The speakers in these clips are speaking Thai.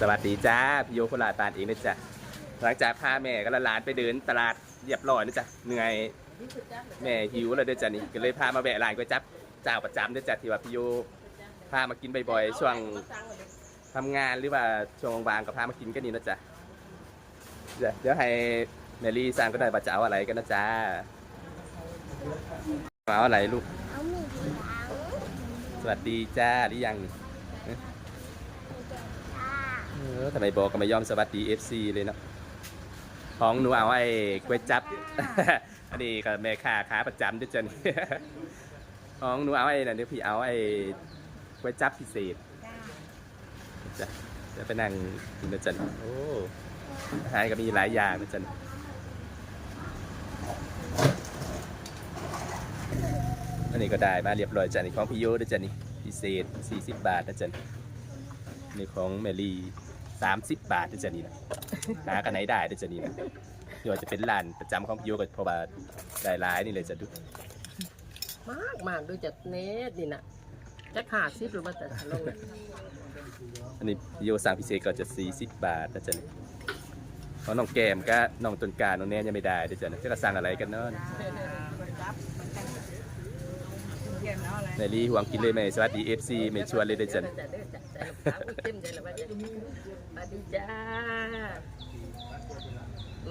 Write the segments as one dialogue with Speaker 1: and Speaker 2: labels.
Speaker 1: สวัสดีจ้าพี่โยโคราชปานเองนะจ๊ะหลังจากพาแม่กับหลานไปเดินตลาดเรียบร้อยนะจ๊ะเหนื่อยแม่หิวแล้วเด้อจ้ะนี่ก็เลยพามาแวะร้านก๋วยจั๊บเจ้าประจำเด้อจ้ะที่ว่าพี่โยพามากินบ่อยๆช่วงทำงานหรือว่าช่วงว่างๆก็พามากินกันนี่นะจ๊ะเดี๋ยวเดี๋ยวให้แมรี่สั่งก็ได้ว่าจะเอาอะไรกันนะจ๊ะเอาอะไรลูก สวัสดีจ้าหรือยัง เออทำไมบอกก็ไม่ยอมสวัสดี FC เลยเนาะของหนูเอาไอ้ก๋วยจับ อันนี้ก็แม่ค้าค้าประจำด้วยจ้ะนี่ของหนูเอาไอ้นั่นเดี๋ยวพี่เอาไอ้ก๋วยจับพิเศษจ้ะเดี๋ยวไปนั่งกินนะจ๊ะโอ้อาหารก็มีหลายอย่างนะจ๊ะอันนี้ก็ได้มาเรียบร้อยจ้ะนี่ของพี่โยด้วยจ้ะนี่พิเศษ40 บาทนะจ๊ะนี่ของแมรี่ 30บาทด้วยจ้ะนี่นะหากันไหนได้ด้วยจ้ะนี่นะนี่ว่าจะเป็นร้านประจำของพี่โยก็เพราะว่าได้หลายนี่เลยจ้ะดู
Speaker 2: มากมากดูจากเนตนี่นะจะขาดซิบหรือว่าแต่ลงเนี่ย
Speaker 1: อันนี้พี่โยสั่งพิเศษก็จะ40บาทนะจ๊ะนี่เพราะน้องแก้มก็น้องต้นกล้าน้องแนนยังไม่ได้ด้วยจ้ะนะจะสั่งอะไรกันเนาะในรีหวงกินเลยไหมสวัสดี FC ไม่ชวนเลยด้วยจ้ะนะ
Speaker 2: จะเด้อจัดใจสาวเข้มใจละว่าจะมาดีจ้า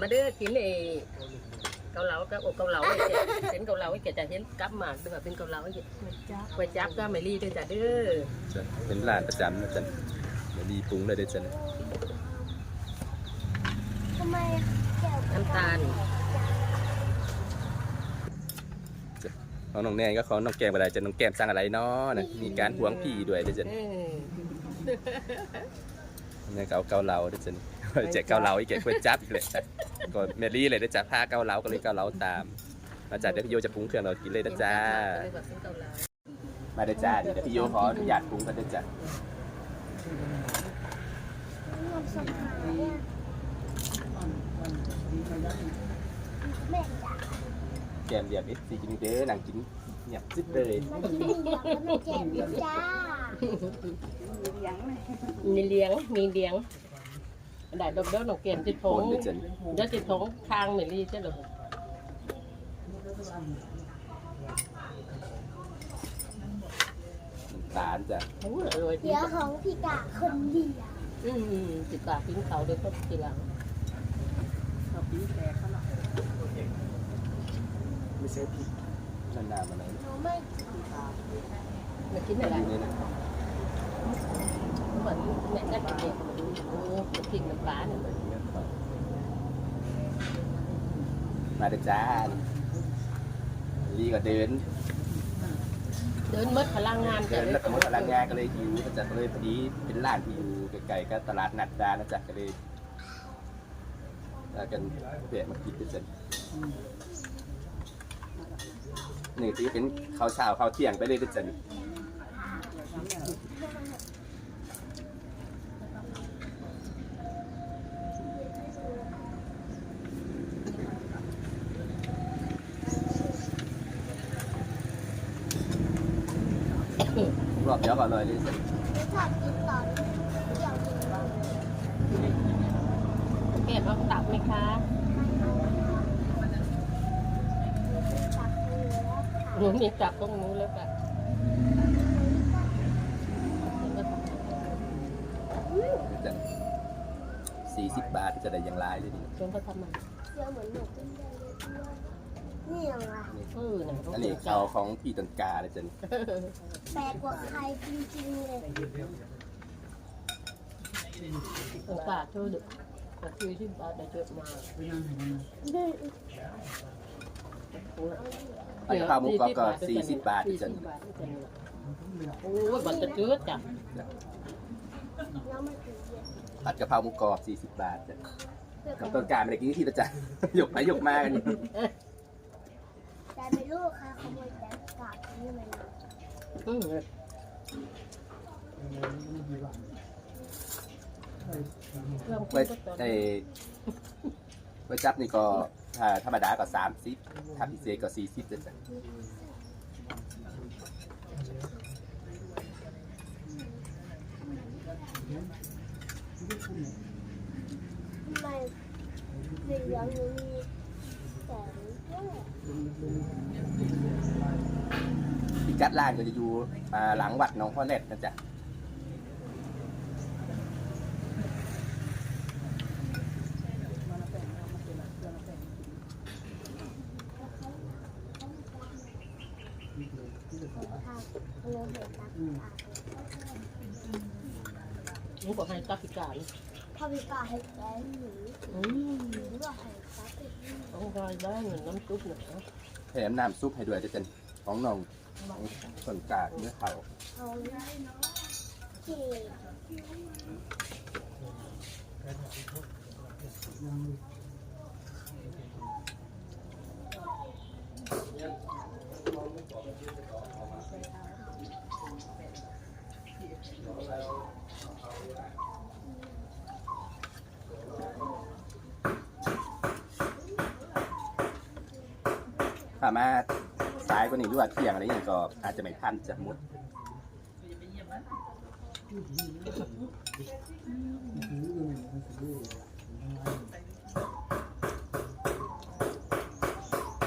Speaker 2: มาเด้อกินเอเกาเหลากับอกเกาเหลาไอ้เจ๊เห็นเกาเหลาไอ้เจ๊จะเห็นกับมากด้วแบบเป็นเกาเหลาไอ้เจ๊ก๋วยจั๊บก็ไม่รีด้วยจ้ะเด้อ
Speaker 1: จ้ะเป็นร้านประจำนะจ๊ะในรีปรุงเลยด้วยจ้ะนะ
Speaker 3: ทำไม
Speaker 2: น้ำตาล
Speaker 1: ของน้องแนนก็ของน้องแก้มอะไรจะน้องแก้มสั่งอะไรเนาะนะมีการหวงพี่ด้วยด้วยจ้ะ
Speaker 2: เออ
Speaker 1: นี่เกาเกาเหลาด้วยจ้ะนี่เจ๊เกาเหลาอีกแกก๋วยจั๊บอีกเลยก็เมลี่เลยนะจ๊ะผ้าเกาเหลาก็เลยเกาเหลาตาม มาจากเดี๋ยวพี่โยจะปรุงเครื่องเรากินเลยนะจ๊ะ
Speaker 2: เลยแบบเป็นเกาเหลา
Speaker 1: มาเด้อจ้าเดี๋ยวพี่โยขออนุญาตปรุงกันเด้อจ้ะ
Speaker 3: งมสมหายอะแม่จ๋า
Speaker 1: แกมเดียบเอฟซีกินเด้อนั่งกินเงียบซิดเลย
Speaker 3: มันจะมีอย่างก็ไม่ เจ็บนะจ้า
Speaker 2: มีเลี้ยง มีเลี้ยงได้ดอกเด้อหนองเกมจิตผ
Speaker 1: โอน
Speaker 2: ง
Speaker 1: เด้อจ้ะ
Speaker 2: เดี๋ยวจิตผงทางไม่รีใช่หรอ
Speaker 1: น้ำตาลจ้ะ
Speaker 2: โอ้ยอร่อยดี
Speaker 3: เดี๋ยวของพี่กาคนเดียว
Speaker 2: อืมจิตปากปิ้งเขาเดี๋ยวก็ทีหลังเขาปิ้งแกเขาละ
Speaker 1: ไม่ใช่พี่นานๆมาไหน
Speaker 3: หนูไม่
Speaker 2: มากินอะไร
Speaker 1: นี่นะ
Speaker 2: เหมือนแม่ก็กินเด็กโอ้กินน้ำปลาเนี่ย
Speaker 1: มาเด้อจ้าลีก็เดิน
Speaker 2: เดินมดพลังงาน
Speaker 1: เดินแล้วก็หมดพลังงานก็เลยหิวนะจ๊ะก็เลยพอดีเป็นร้านที่อยู่ไกลๆก็ตลาดนัดดานะจ๊ะก็เลยพากันแวะมากินด้วยจ้ะนี่ที่เป็นข้าวเช้าข้าวเที่ยงไปเลยด้วยจ้น รอบเดียวก็อร่อยเลยจ้ะ
Speaker 3: หนูชอบกินตอนเดี๋ยวกินก่อน
Speaker 2: เก็บเอาตับไหมคะ
Speaker 3: ตักเนื้อ
Speaker 2: หนูมีตับตรงนู้นแล้วค่ะ
Speaker 1: จะสี่สิบบาทจะได้อย่างไรเลยนี่
Speaker 2: ชวนเขาทำมัน
Speaker 3: เสื้อเหมือนหนูกินได้เลย นี่ยังไง
Speaker 2: เออเนี่ย
Speaker 1: อันนี้เขาของพี่ตันกาเลยจ้ะนี่
Speaker 3: แปลกกว่าใครจริงๆเลย
Speaker 2: โอกาสเธอเด็กก็คือที่บ้านได้เจอมา
Speaker 1: อันนี้ข้าวหมูกรอบก็สี่สิบบาทจ้ะนี่
Speaker 2: โอ้ยบัตรจะเจือจ้ะ
Speaker 3: แล้วมันถึงเย็น
Speaker 1: ผัดกะเพราหมูกรอบสี่สิบบาทจ้ะ
Speaker 3: เพื่อ
Speaker 1: กับต้นกาไม่ได้กินที่ละจ้ะยกไปยกมากันนี่
Speaker 3: แต่ ไม่รู้ใครขโมยแต่กาบนี่มันเอ
Speaker 2: อ
Speaker 1: ไปไอ้ไปจับนี่ก็ถ้าธรรมดาก็สามสิบถ้าพิเศษก็สี่สิบเด็
Speaker 3: ดสักไมสีเหลืองมีแสงด้วย
Speaker 1: พิกัดร้านก็จะอยู่อ่าหลังวัดหนองพ่อเล็ดนะจ๊ะ
Speaker 3: รู้
Speaker 2: บอกให้ตักพิการ
Speaker 3: พ่อพี่ป้าให้แกหนู
Speaker 2: อืม
Speaker 3: หรือว่าให้ตาติด
Speaker 2: ต้องได้ได้เงินน้ำซุปหน่อยนะ
Speaker 1: แถมน้ำซุปให้ด้วยจะเป็นของน้องของส่วนกลางเนื้อเขา
Speaker 3: เอาได้เนาะเก่ง
Speaker 1: สามารถสายกว่านี้หรือว่าเที่ยงอะไรอย่างก็อาจจะไม่ทันจะมุด
Speaker 3: หน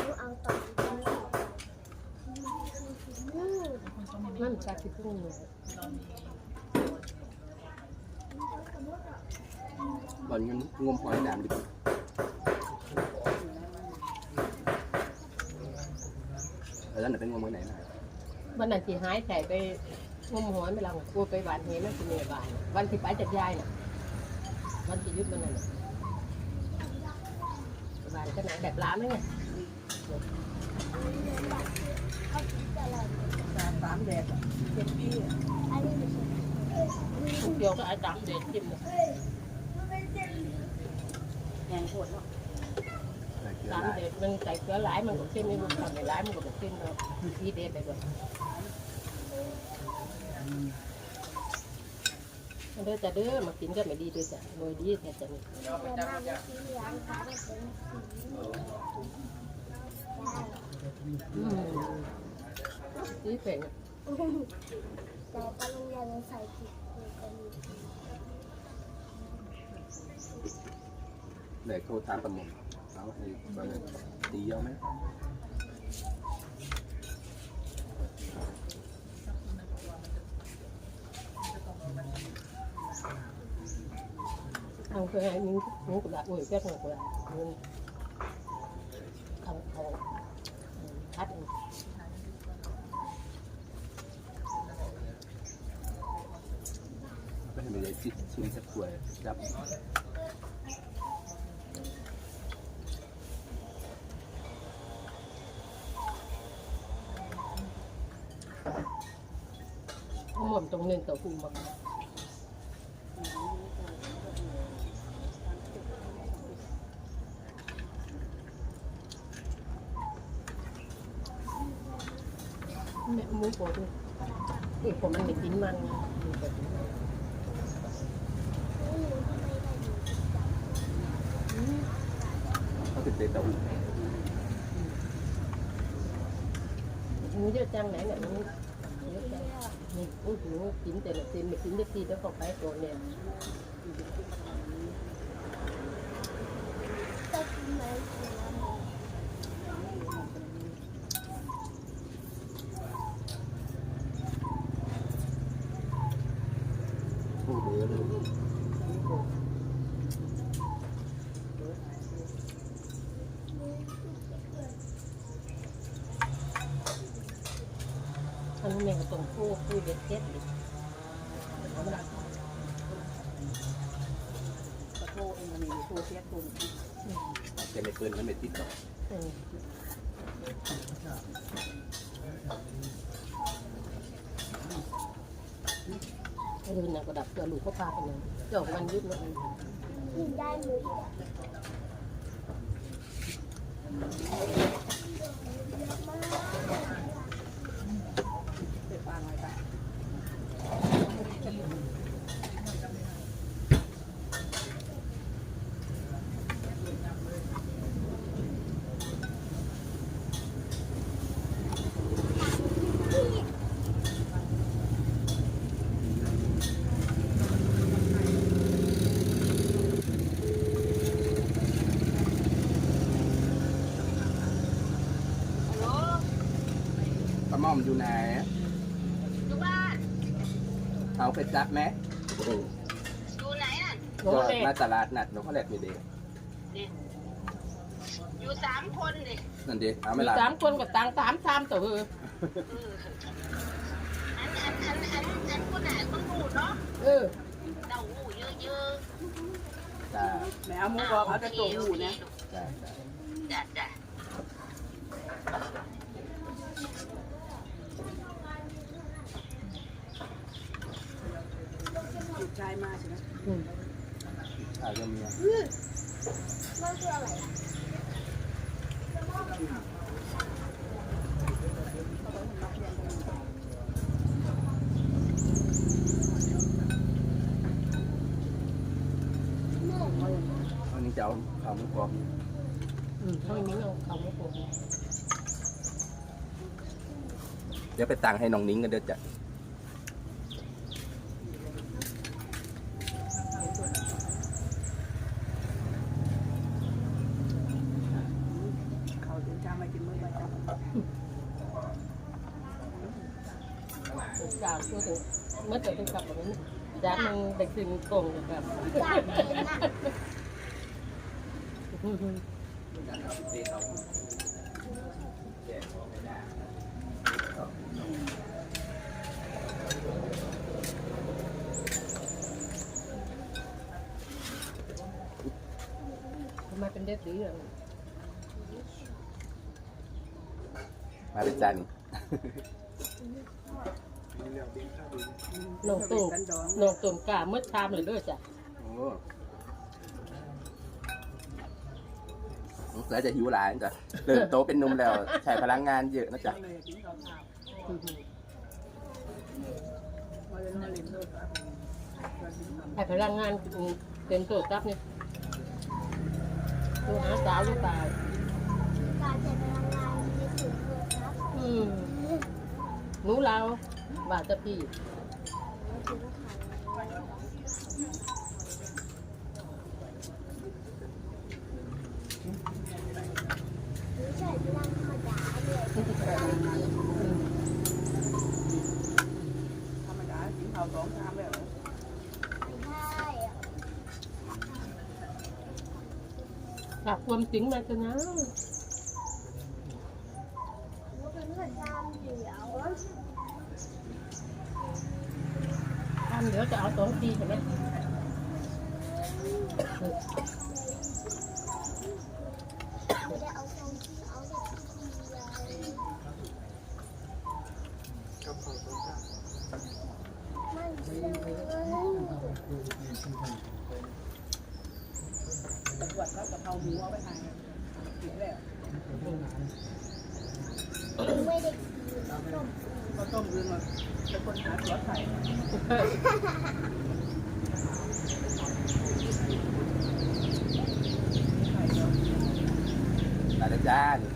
Speaker 3: ูเอาต่อไปอืม
Speaker 2: นั่นชาคิดพุ่งเลย
Speaker 1: บอลเงินงมหอยน้ำดีกว่า แล้วนั่นเป็นงมมือไหนนะ
Speaker 2: วันนั้นที่หายแต่ไปงมหอยไม่ลังกลัวไปหวานเหนั่นคือเมบานวันที่ไปจัดยายน่ะวันที่ยุดมันนั่นน่ะบานก็ไหนแบบร้านเลยไง
Speaker 3: เขาคิดอะไร
Speaker 2: สามแดดเจ็ดปี
Speaker 3: อันนี้ไม่ใช่
Speaker 2: ทุกเดียวก็ไอ้สามแดดจิ้มเลยแหงโคตรเนาะ สามเด็ดมันใส่เกลือหลายมันก็เข้มไม่มันทำไม่หลายมันก็บอกเข้มเนาะทีเด็ดไปก่อนเด้อจะเด้อมากินก็ไม่ดีด้วยจ้ะโดยดีแต่จะมี
Speaker 3: เดี๋ยวหน้ามันสีเหลืองขามันเป็นสี
Speaker 2: เป็น
Speaker 3: แต่ตอนโรงยาใส่ผิดก็มี
Speaker 1: เลยโทรตามประมง เอาให้เปิดตีเอาไหม
Speaker 2: ทางเคยให้นิ้วนิ้วกระดาษโอ้ยแป๊กหนึ่งกระดาษนิ้วทางทางคัดเอง
Speaker 1: ก็ให้มันได้ชิชิมสักถ้วยจับ
Speaker 2: หม่อมตรงหนึ่งตัวคุณบอกแม่หมูโปด้วยอีกผมมันไม่กินมันไง
Speaker 1: เขาติดเตะตะอุ่น
Speaker 2: หมูเยอะจังไหนเนี่ยมูเยอะจัง นี่อู้หูกินแต่ละทีไม่กินได้ทีแล้วก็ไปก่อนเนี่ย
Speaker 3: จะกินไหม
Speaker 2: นี่ก็ตรงคู่คู่เด็ดเด็ดเลยเอากระ
Speaker 4: โถเองมันมีคู่เทียบคู่
Speaker 1: จะไม่เกิแล้วไม่ติดต่อ
Speaker 2: ยูนนะกระดับตัวลูกก็พาไปเลยจอกมันยึดเลย
Speaker 3: ยืดได้เลย
Speaker 1: ม่อมอยู่ไหน
Speaker 3: อยู่บ้าน
Speaker 1: เอาไปจับไหม
Speaker 3: อยู่ไหนน่ะ
Speaker 2: โน้
Speaker 1: ก็
Speaker 2: เล็
Speaker 1: มาตลาดนัดนกเขาแหลกมีเด็ก
Speaker 3: อยู่สามคนดิ
Speaker 1: นั่นดิเอาไม่
Speaker 2: มี
Speaker 1: ละ
Speaker 2: สามคนกับตังสามสามตัวเออ
Speaker 3: อันอันอันอันอันคนไหนคนหูเนาะ
Speaker 2: เออ
Speaker 3: เดาหูเยอะ
Speaker 1: จ้า
Speaker 4: แม่เอาหมูกรอบเอาแต่ตัวหมูนะ
Speaker 1: จ้าจ้า
Speaker 3: ๆจ้ะจ้ะ
Speaker 4: ลูก ชายมาใช่ไหม
Speaker 2: อืม
Speaker 1: ชายก็เมีย
Speaker 3: มันคืออะไรอะ
Speaker 1: อันนี้จะเอาข้าวหมูกรอบ
Speaker 2: อืมเขาไม่มีเอาเขาไม่ปลูก
Speaker 1: เดี๋ยวไปตังให้น้องนิ้งกันเด้อจ้ะ
Speaker 4: เขาถึงจำมากินมื้อประจำ
Speaker 2: จาวถึงเมื่อเจอถึงกลับแบบนี้จานมึงเด็กถึงกงแบบ
Speaker 3: จ้าเป็นน่ะ
Speaker 2: ทำไมเป็นเด็กดีอะ
Speaker 1: มาเลยจ้าน
Speaker 2: น้องตุ่ม
Speaker 4: กันดอง
Speaker 2: น้องตุ่มกล้าเมื่อชามเลยด้วยจ้ะ
Speaker 1: โอ้แล้วจะหิวหลานจ้ะเริ่มโตเป็นหนุ่มแล้วใช้พลังงานเยอะนะจ๊ะ
Speaker 4: เลยกินข้าวเช้ามาเลยนอนเล่นโทรศัพท์
Speaker 2: ให้พลังงานเต็มตัวครับเนี่ยตัวหาสาวลูกตาย
Speaker 3: การใช้พลังงานที่สุดเลยครับ
Speaker 2: อืมหนูเรา บาดจะพี่
Speaker 3: ไม่ใช่พลังธรรมดาเลย
Speaker 4: ธรรมดากินข้าวสองชามแล้ว
Speaker 3: ไม่ใช่อะ
Speaker 2: จากความจริงมาจะนะ
Speaker 3: มันเป็นเพื่อนชามเดียว
Speaker 2: ทำเดี๋ยวจะเอาสองทีใช่ไหม
Speaker 3: ไม่ได้เอาทรงที่เอาเด็กที่ดีเลยไม่ใช่
Speaker 4: ตรวจเขากับเขาหมูเอาไปให้กินแล้ว
Speaker 3: ไม่ได้กินต้ม
Speaker 4: ก็ต้มเรื่องมาเป็นคนหาตัวใส่ไข่
Speaker 1: มาเลยจ้านี่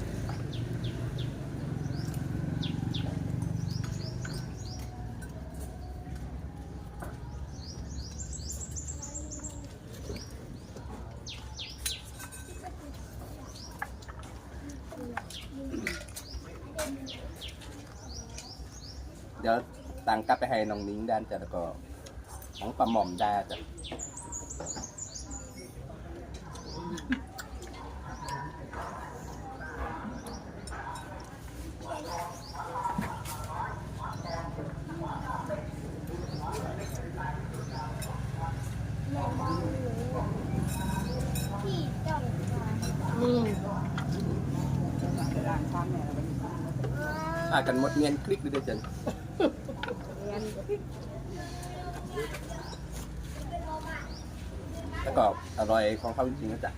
Speaker 1: เดี๋ยวตัง กลับไปให้น้องนิ้งด้านจ้ะแล้วก็ของปลาหม่อมได้จ้ะ
Speaker 3: แม่บ้านหนูที่จ้องมา
Speaker 2: อืม
Speaker 4: ไปล้างชามแม่แล้วไปกินข้าว
Speaker 1: อากันหมดเงียนคลิกเลยเด้อจ้ะ
Speaker 4: เรียน
Speaker 1: แล้วก็อร่อยของเขาจริงๆนะจ๊ะ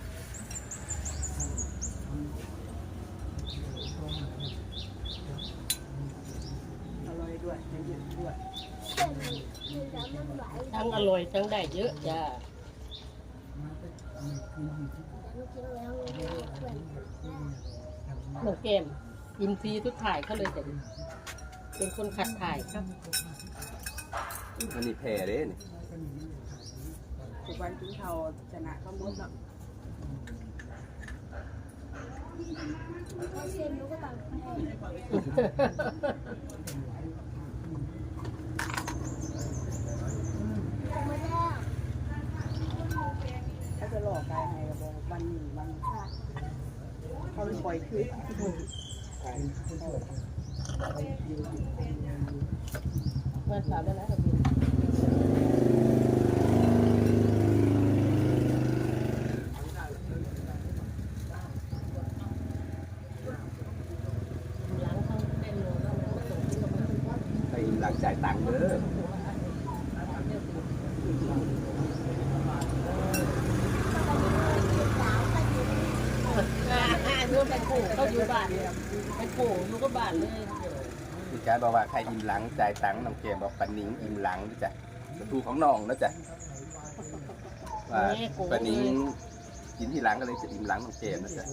Speaker 4: อร่อยด้วยเยอะด้วย
Speaker 3: เป็นคือน้ำมันไหล
Speaker 2: ทั้งอร่อยทั้งได้เยอะจ้า
Speaker 3: จริงๆแล้วมันไม่ได้เพื่อน
Speaker 2: น้องแกมอินทรีย์ทุกถ่ายเขาเลยแต่เป็นคนขัดถ่ายครับ
Speaker 1: มันนี่แพ้เด้นี่
Speaker 4: ทุกวันกินข้าวชนะข้าวมุดเนาะ
Speaker 3: เขาเซ็นลูกก็ตังค์ให้มาแล้ว
Speaker 4: ถ้าจะหลอกกายให้ก็บอกวันหนึ่งวัน
Speaker 3: ค่ะ
Speaker 4: เขาเลยปล่อยคลิป
Speaker 2: เงินสาวได้แล้วกับบินล้างเขาเต้นลงแล้วมันส่งที่เราไม่รู้ ว่า
Speaker 1: ไปหลังจ่ายตังค์เด้อ
Speaker 2: นู่นไปปลูกเขาอยู่บ้านเนี่ยไปปลูกอยู่ก็บ้านเลย
Speaker 1: พี่การบอกว่าใครอิ่มหลังจ่ายตังค์น้องเกมบอกปันนิงอิ่มหลังนะจ๊ะถูกของน้องนะจ๊ะว่าปันนิงกินที่หลังก็เลยจะอิ่มหลังน้องเกมนะจ๊ะ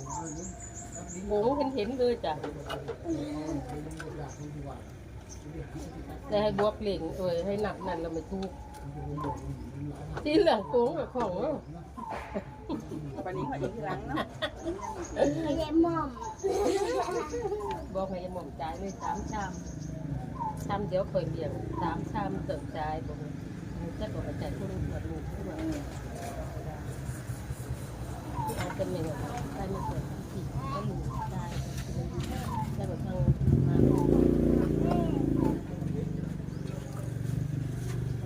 Speaker 2: โงเห็นเห็นๆเลยจ้ะ แต่ให้บวกเหล่งเอ้ยให้หนักนั่นเราไม่ถูกที่เหลืองโกงกับของเนอะ
Speaker 4: วันนี้เขาอีกครั้งเนาะ
Speaker 3: ไม่ได้หม่อม
Speaker 2: บอกให้ยายหม่อมจ่ายเลยสามชามชามเดี๋ยวเคยเบี่ยงสามชามเติมจ่ายบอกจะบอกอาจารย์คนเหมือนลูกที่ว่าที่เอาเป็นยังไงได้ไม่เกิดผิดก็ลูกได้ได้แบบทางมาลูก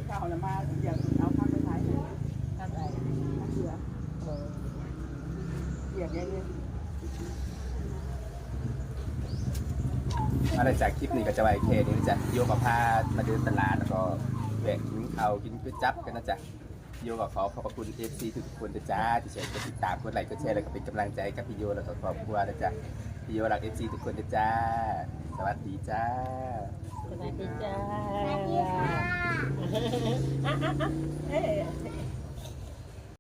Speaker 4: เขาเอาละมาอยากเอาข้าวไปขายเลย
Speaker 2: ทำอะไร
Speaker 4: ข้าวเสือ
Speaker 2: เออ
Speaker 4: อยากได้เลย
Speaker 1: อะไรจากคลิปนี้ก็จะไว้แค่นี้นะจ๊ะโยกับพามาเดินตลาดแล้วก็แวะกินข้าวกินก๋วยจั๊บกันนะจ๊ะโยก็ขอขอบพระคุณเอฟซีทุกคนนะจ๊ะที่ช่วยกดติดตามกดไลค์กดแชร์แล้วก็เป็นกำลังใจให้กับพี่โยแล้วก็ครอบครัวนะจ๊ะพี่โยรักเอฟซีทุกคนนะจ๊ะสวัสดีจ้า
Speaker 2: สวัสดีจ้า
Speaker 3: สวัสดีค่ะ
Speaker 2: เอ๊ะ